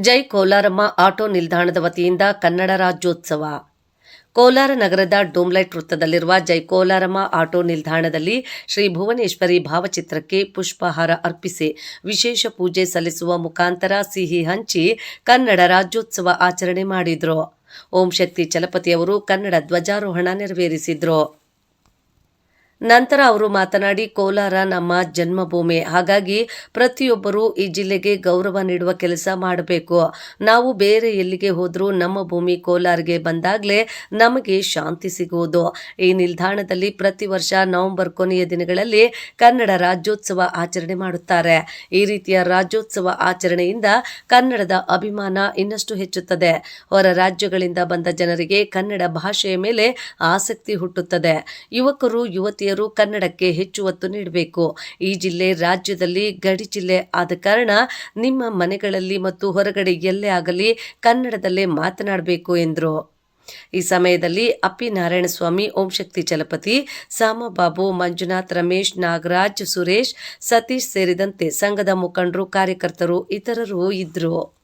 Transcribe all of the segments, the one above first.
ಜೈ Kolaramma auto ನಿಲ್ದಾಣದ ವತಿಯಿಂದ ಕನ್ನಡ ರಾಜ್ಯೋತ್ಸವ. ಕೋಲಾರ ನಗರದ ಡೋಮ್ಲೈಟ್ ವೃತ್ತದಲ್ಲಿರುವ ಜೈ ಕೋಲಾರಮ್ಮ ಆಟೋ ನಿಲ್ದಾಣದಲ್ಲಿ ಶ್ರೀ ಭುವನೇಶ್ವರಿ ಭಾವಚಿತ್ರಕ್ಕೆ ಪುಷ್ಪಹಾರ ಅರ್ಪಿಸಿ ವಿಶೇಷ ಪೂಜೆ ಸಲ್ಲಿಸುವ ಮುಖಾಂತರ ಸಿಹಿ ಹಂಚಿ ಕನ್ನಡ ರಾಜ್ಯೋತ್ಸವ ಆಚರಣೆ ಮಾಡಿದರು. ಓಂ ಶಕ್ತಿ ಚಲಪತಿಯವರು ಕನ್ನಡ ಧ್ವಜಾರೋಹಣ ನೆರವೇರಿಸಿದ್ರು. ನಂತರ ಅವರು ಮಾತನಾಡಿ, ಕೋಲಾರ ನಮ್ಮ ಜನ್ಮಭೂಮಿ. ಹಾಗಾಗಿ ಪ್ರತಿಯೊಬ್ಬರೂ ಈ ಜಿಲ್ಲೆಗೆ ಗೌರವ ನೀಡುವ ಕೆಲಸ ಮಾಡಬೇಕು. ನಾವು ಬೇರೆ ಎಲ್ಲಿಗೆ ಹೋದರೂ ನಮ್ಮ ಭೂಮಿ ಕೋಲಾರ್ಗೆ ಬಂದಾಗಲೇ ನಮಗೆ ಶಾಂತಿ ಸಿಗುವುದು. ಈ ನಿಲ್ದಾಣದಲ್ಲಿ ಪ್ರತಿ ವರ್ಷ ನವೆಂಬರ್ ಕೊನೆಯ ದಿನಗಳಲ್ಲಿ ಕನ್ನಡ ರಾಜ್ಯೋತ್ಸವ ಆಚರಣೆ ಮಾಡುತ್ತಾರೆ. ಈ ರೀತಿಯ ರಾಜ್ಯೋತ್ಸವ ಆಚರಣೆಯಿಂದ ಕನ್ನಡದ ಅಭಿಮಾನ ಇನ್ನಷ್ಟು ಹೆಚ್ಚುತ್ತದೆ. ಹೊರ ರಾಜ್ಯಗಳಿಂದ ಬಂದ ಜನರಿಗೆ ಕನ್ನಡ ಭಾಷೆಯ ಮೇಲೆ ಆಸಕ್ತಿ ಹುಟ್ಟುತ್ತದೆ. ಯುವಕರು, ಯುವತಿಯರು ಕನ್ನಡಕ್ಕೆ ಹೆಚ್ಚು ಒತ್ತು ನೀಡಬೇಕು. ಈ ಜಿಲ್ಲೆ ರಾಜ್ಯದಲ್ಲಿ ಗಡಿ ಜಿಲ್ಲೆ ಆದ ಕಾರಣ ನಿಮ್ಮ ಮನೆಗಳಲ್ಲಿ ಮತ್ತು ಹೊರಗಡೆ ಎಲ್ಲೇ ಆಗಲಿ ಕನ್ನಡದಲ್ಲೇ ಮಾತನಾಡಬೇಕು ಎಂದರು. ಈ ಸಮಯದಲ್ಲಿ ಅಪ್ಪಿ ನಾರಾಯಣಸ್ವಾಮಿ ಓಂ ಶಕ್ತಿ ಚಲಪತಿ, ಸಾಮಬಾಬು, ಮಂಜುನಾಥ್, ರಮೇಶ್, ನಾಗರಾಜ್, ಸುರೇಶ್, ಸತೀಶ್ ಸೇರಿದಂತೆ ಸಂಘದ ಮುಖಂಡರು, ಕಾರ್ಯಕರ್ತರು ಇತರರು ಇದ್ದರು.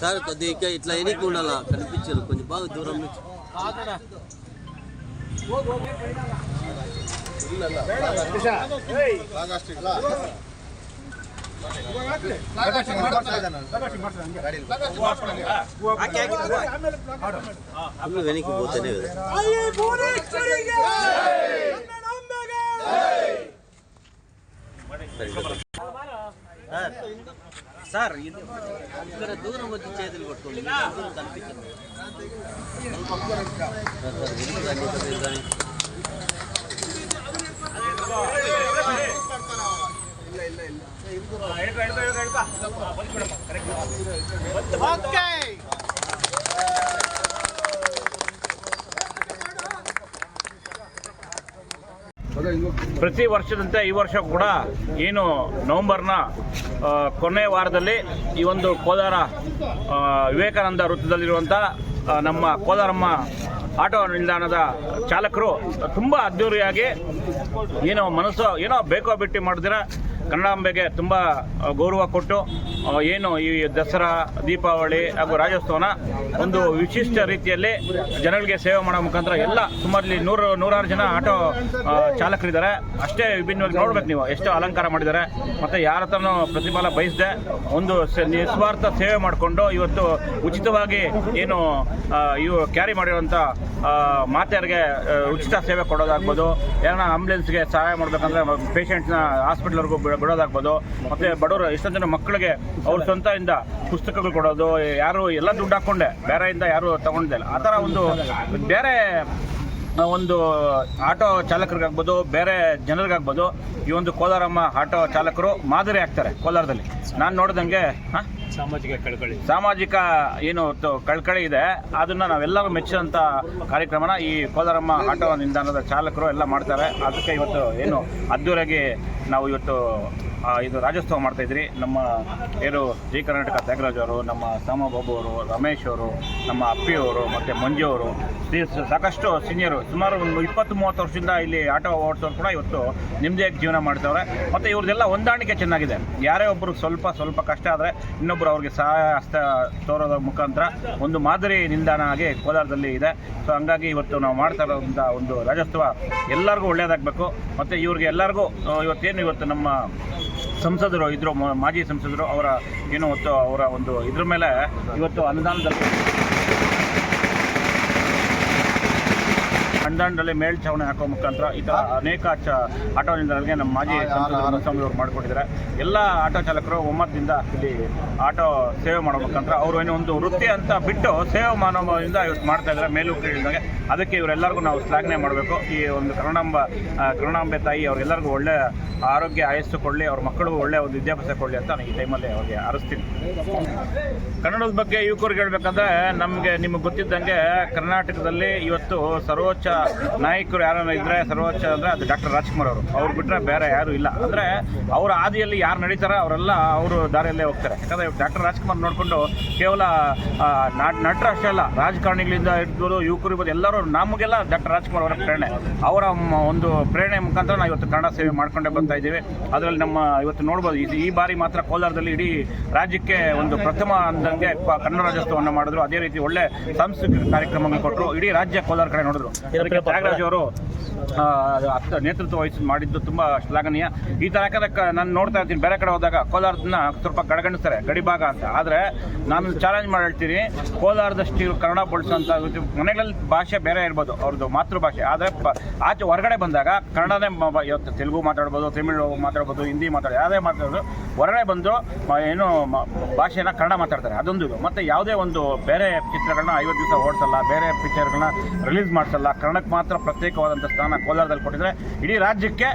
సార్ కొద్దిగా ఇంకా ఇట్లా వెనక్కి ఉండాలా కనిపించరు కొంచెం బాగా దూరం నుంచి ఫుల్ వెనక్కి పోతేనే కదా సార్ ఇది ఇక్కడ దూరం వచ్చి చేతులు కొట్టుకోండి మీకు దూరం కనిపించదు సార్, ಪ್ರತಿ ವರ್ಷದಂತೆ ಈ ವರ್ಷ ಕೂಡ ಏನು ನವೆಂಬರ್ನ ಕೊನೆಯ ವಾರದಲ್ಲಿ ಈ ಒಂದು ಕೋಲಾರ ವಿವೇಕಾನಂದ ವೃತ್ತದಲ್ಲಿರುವಂಥ ನಮ್ಮ ಕೋಲಾರಮ್ಮ ಆಟೋ ನಿಲ್ದಾಣದ ಚಾಲಕರು ತುಂಬ ಅದ್ಧೂರಿಯಾಗಿ ಏನೋ ಮನಸ್ಸು ಏನೋ ಬೇಕೋ ಬಿಟ್ಟು ಮಾಡಿದಿರ ಕನ್ನಡಾಂಬೆಗೆ ತುಂಬ ಗೌರವ ಕೊಟ್ಟು ಏನು ಈ ದಸರಾ, ದೀಪಾವಳಿ ಹಾಗೂ ರಾಜ್ಯೋತ್ಸವನ ಒಂದು ವಿಶಿಷ್ಟ ರೀತಿಯಲ್ಲಿ ಜನಗಳಿಗೆ ಸೇವೆ ಮಾಡೋ ಮುಖಾಂತರ ಎಲ್ಲ ಸುಮಾರು ನೂರು, ನೂರಾರು ಜನ ಆಟೋ ಚಾಲಕರಿದ್ದಾರೆ. ಅಷ್ಟೇ ವಿಭಿನ್ನವಾಗಿ ನೋಡ್ಬೇಕು ನೀವು, ಎಷ್ಟು ಅಲಂಕಾರ ಮಾಡಿದ್ದಾರೆ. ಮತ್ತು ಯಾರ ಹತ್ರನೂ ಪ್ರತಿಫಲ ಬಯಸದೆ ಒಂದು ನಿಸ್ವಾರ್ಥ ಸೇವೆ ಮಾಡಿಕೊಂಡು ಇವತ್ತು ಉಚಿತವಾಗಿ ಏನು ಇವು ಕ್ಯಾರಿ ಮಾಡಿರುವಂಥ ಮಾತೆಯರಿಗೆ ಉಚಿತ ಸೇವೆ ಕೊಡೋದಾಗ್ಬೋದು. ಯಾರನ್ನ ಆಂಬುಲೆನ್ಸ್ಗೆ ಸಹಾಯ ಮಾಡಬೇಕಂದ್ರೆ ಪೇಷಂಟ್ನ ಹಾಸ್ಪಿಟ್ಲ್ವರೆಗೂ ಬಿಡೋದಾಗ್ಬೋದು. ಮತ್ತು ಬಡವರು ಎಷ್ಟೊಂದು ಜನ ಮಕ್ಕಳಿಗೆ ಅವ್ರ ಸ್ವಂತದಿಂದ ಪುಸ್ತಕಗಳು ಕೊಡೋದು, ಯಾರು ಎಲ್ಲ ದುಡ್ಡು ಹಾಕ್ಕೊಂಡೆ ಬೇರೆಯಿಂದ ಯಾರು ತಗೊಂಡಿಲ್ಲ ಆ ಥರ ಒಂದು ಬೇರೆ ಒಂದು ಆಟೋ ಚಾಲಕರಿಗಾಗ್ಬೋದು, ಬೇರೆ ಜನರಿಗಾಗ್ಬೋದು, ಈ ಒಂದು ಕೋಲಾರಮ್ಮ ಆಟೋ ಚಾಲಕರು ಮಾದರಿ ಆಗ್ತಾರೆ ಕೋಲಾರದಲ್ಲಿ. ನಾನು ನೋಡಿದಂಗೆ, ಹಾಂ? ಸಾಮಾಜಿಕ ಕಳಕಳಿ. ಸಾಮಾಜಿಕ ಏನು ಕಳಕಳಿ ಇದೆ. ಅದನ್ನ ನಾವೆಲ್ಲರೂ ಮೆಚ್ಚುವಂತ ಕಾರ್ಯಕ್ರಮನ ಈ ಕೋಲಾರಮ್ಮ ಆಟೋ ನಿಲ್ದಾಣದ ಚಾಲಕರು ಎಲ್ಲ ಮಾಡ್ತಾರೆ. ಅದಕ್ಕೆ ಇವತ್ತು ಏನು ಅದ್ದೂರಾಗಿ ನಾವು ಇವತ್ತು ಇದು ರಾಜ್ಯೋತ್ಸವ ಮಾಡ್ತಾಯಿದ್ರಿ ನಮ್ಮ ಏನು ಜೈ ಕರ್ನಾಟಕ ತ್ಯಾಗರಾಜ್ ಅವರು, ನಮ್ಮ ಸಾಮ ಬಾಬು ಅವರು, ರಮೇಶ್ ಅವರು, ನಮ್ಮ ಅಪ್ಪಿ ಅವರು, ಮತ್ತು ಮಂಜು ಅವರು ಸಾಕಷ್ಟು ಸೀನಿಯರು ಸುಮಾರು ಒಂದು ಇಪ್ಪತ್ತು ಮೂವತ್ತು ವರ್ಷದಿಂದ ಇಲ್ಲಿ ಆಟೋ ಓಡಿಸೋರು ಕೂಡ ಇವತ್ತು ನಿಮ್ಮದೇ ಜೀವನ ಮಾಡ್ತವ್ರೆ. ಮತ್ತು ಇವ್ರದ್ದೆಲ್ಲ ಹೊಂದಾಣಿಕೆ ಚೆನ್ನಾಗಿದೆ. ಯಾರೇ ಒಬ್ಬರು ಸ್ವಲ್ಪ ಸ್ವಲ್ಪ ಕಷ್ಟ ಆದರೆ ಇನ್ನೊಬ್ಬರು ಅವ್ರಿಗೆ ಸಹಾಯ, ಹಸ್ತ ತೋರೋದ ಮುಖಾಂತರ ಒಂದು ಮಾದರಿ ನಿಲ್ದಾಣ ಆಗಿ ಕೋಲಾರದಲ್ಲಿ ಇದೆ. ಸೊ ಹಂಗಾಗಿ ಇವತ್ತು ನಾವು ಮಾಡ್ತಾ ಇರೋಂಥ ಒಂದು ರಾಜ್ಯೋತ್ಸವ ಎಲ್ಲರಿಗೂ ಒಳ್ಳೆಯದಾಗಬೇಕು ಮತ್ತು ಇವ್ರಿಗೆ ಎಲ್ಲರಿಗೂ ಇವತ್ತೇನು ಇವತ್ತು ನಮ್ಮ ಸಂಸದರು ಇದ್ರು ಮಾಜಿ ಸಂಸದರು ಅವರ ಏನು ಅವರ ಒಂದು ಇದ್ರ ಮೇಲೆ ಇವತ್ತು ಅನುದಾನದಲ್ಲಿ ಅನುದಾನದಲ್ಲಿ ಮೇಲ್ಛಾವಣಿ ಹಾಕೋ ಮುಖಾಂತರ ಈ ಥರ ಅನೇಕ ಚ ಆಟೋ ನಿಲ್ದಾಣಗಳಿಗೆ ನಮ್ಮ ಮಾಜಿ ಸಂಸದರು ಅವರು ಮಾಡಿಕೊಟ್ಟಿದ್ದಾರೆ. ಎಲ್ಲ ಆಟೋ ಚಾಲಕರು ಒಮ್ಮತದಿಂದ ಇಲ್ಲಿ ಆಟೋ ಸೇವೆ ಮಾಡೋ ಮುಖಾಂತರ ಅವರು ಏನೋ ಒಂದು ವೃತ್ತಿ ಅಂತ ಬಿಟ್ಟು ಸೇವೆ ಮಾನವದಿಂದ ಇವತ್ತು ಮಾಡ್ತಾ ಇದ್ದಾರೆ ಮೇಲು ಕೀಳಿದಾಗ ಅದಕ್ಕೆ ಇವರೆಲ್ಲರಿಗೂ ನಾವು ಶ್ಲಾಘನೆ ಮಾಡಬೇಕು. ಈ ಒಂದು ಕರುಣಾಂಬ ಕರುಣಾಂಬೆ ತಾಯಿ ಅವರೆಲ್ಲರಿಗೂ ಒಳ್ಳೆ ಆರೋಗ್ಯ ಆಯಸ್ಸು ಕೊಡಲಿ ಅವ್ರ ಮಕ್ಕಳು ಒಳ್ಳೆ ಒಂದು ವಿದ್ಯಾಭ್ಯಾಸ ಕೊಡಲಿ ಅಂತ ನಾನು ಈ ಟೈಮಲ್ಲಿ ಅವ್ರಿಗೆ ಅರಸ್ತೀನಿ. ಕನ್ನಡದ ಬಗ್ಗೆ ಯುವಕರಿಗೆ ಹೇಳ್ಬೇಕಂದ್ರೆ ನಮಗೆ ನಿಮಗೆ ಗೊತ್ತಿದ್ದಂಗೆ ಕರ್ನಾಟಕದಲ್ಲಿ ಇವತ್ತು ಸರ್ವೋಚ್ಚ ನಾಯಕರು ಯಾರನ್ನ ಇದ್ರೆ ಸರ್ವೋಚ್ಚ ಅಂದ್ರೆ ಅದು ಡಾಕ್ಟರ್ ರಾಜ್ಕುಮಾರ್ ಅವರು. ಅವ್ರು ಬಿಟ್ಟರೆ ಬೇರೆ ಯಾರು ಇಲ್ಲ. ಅಂದ್ರೆ ಅವರ ಹಾದಿಯಲ್ಲಿ ಯಾರು ನಡೀತಾರ ಅವರೆಲ್ಲ ಅವರು ದಾರಿಯಲ್ಲೇ ಹೋಗ್ತಾರೆ. ಯಾಕಂದ್ರೆ ಡಾಕ್ಟರ್ ರಾಜ್ಕುಮಾರ್ ನೋಡಿಕೊಂಡು ಕೇವಲ ನಟರು ಅಷ್ಟೇ ಅಲ್ಲ, ರಾಜಕಾರಣಿಗಳಿಂದ ಹಿಡಿದು ಯುವಕರು ಇರ್ಬೋದು, ಎಲ್ಲರೂ ನಮಗೆಲ್ಲ ಡಾಕ್ಟರ್ ರಾಜ್ಕುಮಾರ್ ಅವರ ಪ್ರೇರಣೆ. ಅವರ ಒಂದು ಪ್ರೇರಣೆ ಮುಖಾಂತರ ನಾವು ಇವತ್ತು ಕನ್ನಡ ಸೇವೆ ಮಾಡ್ಕೊಂಡೇ ಬರ್ತಾ ಇದ್ದೀವಿ. ಅದರಲ್ಲಿ ನಮ್ಮ ಇವತ್ತು ನೋಡ್ಬೋದು, ಈ ಬಾರಿ ಮಾತ್ರ ಕೋಲಾರದಲ್ಲಿ ಇಡೀ ರಾಜ್ಯಕ್ಕೆ ಒಂದು ಪ್ರಥಮ ಅಂದಂಗೆ ಕನ್ನಡ ರಾಜ್ಯೋತ್ಸವವನ್ನು ಮಾಡಿದ್ರು. ಅದೇ ರೀತಿ ಒಳ್ಳೆ ಸಾಂಸ್ಕೃತಿಕ ಕಾರ್ಯಕ್ರಮಗಳು ಕೊಟ್ಟರು ಇಡೀ ರಾಜ್ಯ ಕೋಲಾರ ಕಡೆ ನೋಡಿದ್ರು. ಅದಕ್ಕೆ ತ್ಯಾಗರಾಜ್ ಅವರು ನೇತೃತ್ವ ವಹಿಸಿ ಮಾಡಿದ್ದು ತುಂಬ ಶ್ಲಾಘನೀಯ. ಈ ಥರ ಯಾಕಂದ್ರೆ ನಾನು ನೋಡ್ತಾ ಇರ್ತೀನಿ ಬೇರೆ ಕಡೆ ಹೋದಾಗ ಕೋಲಾರದನ್ನ ಸ್ವಲ್ಪ ಕಡೆಗಣಿಸ್ತಾರೆ ಗಡಿಭಾಗ ಅಂತ. ಆದರೆ ನಾನು ಚಾಲೆಂಜ್ ಮಾಡಿ ಹೇಳ್ತೀನಿ ಕೋಲಾರದಷ್ಟು ಕನ್ನಡ ಬಳಸುವಂಥ ಮನೆಗಳಲ್ಲಿ ಭಾಷೆ ಬೇರೆ ಇರ್ಬೋದು ಅವ್ರದ್ದು ಮಾತೃಭಾಷೆ. ಆದರೆ ಪ ಆಚೆ ಹೊರಗಡೆ ಬಂದಾಗ ಕನ್ನಡನೇ ಇವತ್ತು ತೆಲುಗು ಮಾತಾಡ್ಬೋದು ತಮಿಳು ಮಾತಾಡ್ಬೋದು ಹಿಂದಿ ಮಾತಾಡೋದು ಯಾವುದೇ ಮಾತಾಡೋದು ಹೊರಗಡೆ ಬಂದು ಏನು ಭಾಷೆನ ಕನ್ನಡ ಮಾತಾಡ್ತಾರೆ ಅದೊಂದು ಇದು. ಮತ್ತು ಯಾವುದೇ ಒಂದು ಬೇರೆ ಚಿತ್ರಗಳನ್ನ ಐವತ್ತು ದಿವಸ ಓಡಿಸಲ್ಲ ಬೇರೆ ಪಿಕ್ಚರ್ಗಳನ್ನ ರಿಲೀಸ್ ಮಾಡಿಸಲ್ಲ ಕನ್ನಡಕ್ಕೆ ಮಾತ್ರ ಪ್ರತ್ಯೇಕವಾದಂಥ ಸ್ಥಾನ ಕೋಲಾರದಲ್ಲಿ ಕೊಟ್ಟಿದ್ರೆ ಇಡೀ ರಾಜ್ಯಕ್ಕೆ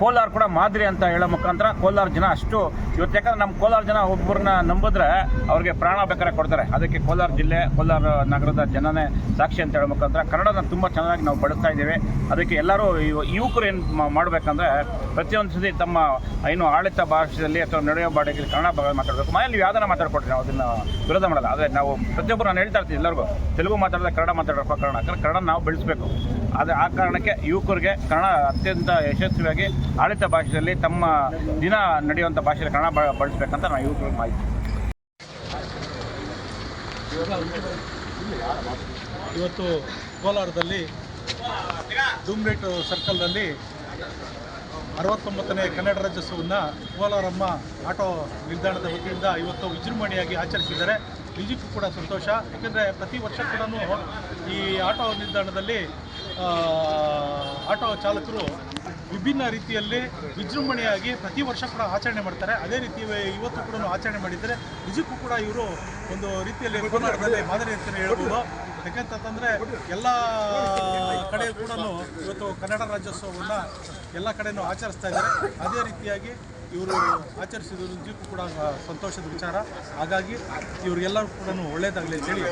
ಕೋಲಾರ ಕೂಡ ಮಾದರಿ ಅಂತ ಹೇಳೋ ಮುಖಾಂತರ ಕೋಲಾರ ಜನ ಅಷ್ಟು ಇವತ್ತು ಯಾಕಂದ್ರೆ ನಮ್ಮ ಕೋಲಾರ ಜನ ಒಬ್ಬರನ್ನ ನಂಬಿದ್ರೆ ಅವ್ರಿಗೆ ಪ್ರಾಣ ಬೇಕಾರೆ ಕೊಡ್ತಾರೆ. ಅದಕ್ಕೆ ಕೋಲಾರ ಜಿಲ್ಲೆ, ಕೋಲಾರ ನಗರದ ಜನನೇ ಸಾಕ್ಷಿ ಅಂತ ಹೇಳೋ ಮುಖಾಂತರ ಕನ್ನಡನ ತುಂಬ ಚೆನ್ನಾಗಿ ನಾವು ಬಳಸ್ತಾ ಇದ್ದೇವೆ. ಅದಕ್ಕೆ ಎಲ್ಲರೂ ಯುವಕರು ಏನು ಮಾಡಬೇಕಂದ್ರೆ ಪ್ರತಿಯೊಂದು ಸತಿ ತಮ್ಮ, ಏನು ಆಡಳಿತ ಭಾಷೆಯಲ್ಲಿ ಅಥವಾ ನಡೆಯೋ ಬಾಡಿಗೆ ಕನ್ನಡ ಮಾತಾಡಬೇಕು. ಮನೆಯಲ್ಲಿ ಯಾವ್ದಾರ ಮಾತಾಡ್ಕೊಡ್ರಿ ನಾವು, ಅದನ್ನು ವಿರೋಧ ಮಾಡಲ್ಲ. ಆದರೆ ನಾವು ಪ್ರತಿಯೊಬ್ಬರು ನಾನು ಹೇಳ್ತಾ ಇರ್ತೀವಿ ಎಲ್ಲರಿಗೂ, ತೆಲುಗು ಮಾತಾಡಿದ್ರೆ ಕನ್ನಡ ಮಾತಾಡೋಪ್ಪ ಕಾರಣ ಕನ್ನಡ ನಾವು ಬೆಳೆಸಬೇಕು. ಅದೇ ಆ ಕಾರಣಕ್ಕೆ ಯುವಕರಿಗೆ ಕನ್ನಡ ಅತ್ಯಂತ ಯಶಸ್ವಿಯಾಗಿ ಆಡಳಿತ ಭಾಷೆಯಲ್ಲಿ ತಮ್ಮ ದಿನ ನಡೆಯುವಂಥ ಭಾಷೆಯಲ್ಲಿ ಕನ್ನಡ ಬಳಸ್ಬೇಕಂತ ನಾವು ಯುವಕರಿಗೆ ಮಾಹಿತಿ. ಇವತ್ತು ಕೋಲಾರದಲ್ಲಿ ಡುಮ್ರೇಟ್ ಸರ್ಕಲ್ನಲ್ಲಿ ಅರವತ್ತೊಂಬತ್ತನೇ ಕನ್ನಡ ರಾಜ್ಯೋತ್ಸವನ ಕೋಲಾರಮ್ಮ ಆಟೋ ನಿಲ್ದಾಣದ ವತಿಯಿಂದ ಇವತ್ತು ವಿಜೃಂಭಣೆಯಾಗಿ ಆಚರಿಸಿದ್ದಾರೆ. ನಿಜಕ್ಕೂ ಕೂಡ ಸಂತೋಷ. ಯಾಕೆಂದರೆ ಪ್ರತಿ ವರ್ಷ ಕೂಡ ಈ ಆಟೋ ನಿಲ್ದಾಣದಲ್ಲಿ ಆಟೋ ಚಾಲಕರು ವಿಭಿನ್ನ ರೀತಿಯಲ್ಲಿ ವಿಜೃಂಭಣೆಯಾಗಿ ಪ್ರತಿ ವರ್ಷ ಕೂಡ ಆಚರಣೆ ಮಾಡ್ತಾರೆ. ಅದೇ ರೀತಿ ಇವತ್ತು ಕೂಡ ಆಚರಣೆ ಮಾಡಿದ್ದಾರೆ. ನಿಜಕ್ಕೂ ಕೂಡ ಇವರು ಒಂದು ರೀತಿಯಲ್ಲಿ ಕೋಲಾರದಲ್ಲಿ ಮಾದರಿ ಅಂತಲೇ ಹೇಳ್ಬೋದು. ಯಾಕಂತಂದರೆ ಎಲ್ಲ ಕಡೆ ಕೂಡ ಇವತ್ತು ಕನ್ನಡ ರಾಜ್ಯೋತ್ಸವವನ್ನು ಎಲ್ಲ ಕಡೆಯೂ ಆಚರಿಸ್ತಾ ಇದ್ದಾರೆ. ಅದೇ ರೀತಿಯಾಗಿ ಇವರು ಆಚರಿಸಿದ್ರು ನಿಜಕ್ಕೂ ಕೂಡ ಸಂತೋಷದ ವಿಚಾರ. ಹಾಗಾಗಿ ಇವರಿಗೆಲ್ಲರೂ ಕೂಡ ಒಳ್ಳೆಯದಾಗಲಿ ಅಂತೇಳಿ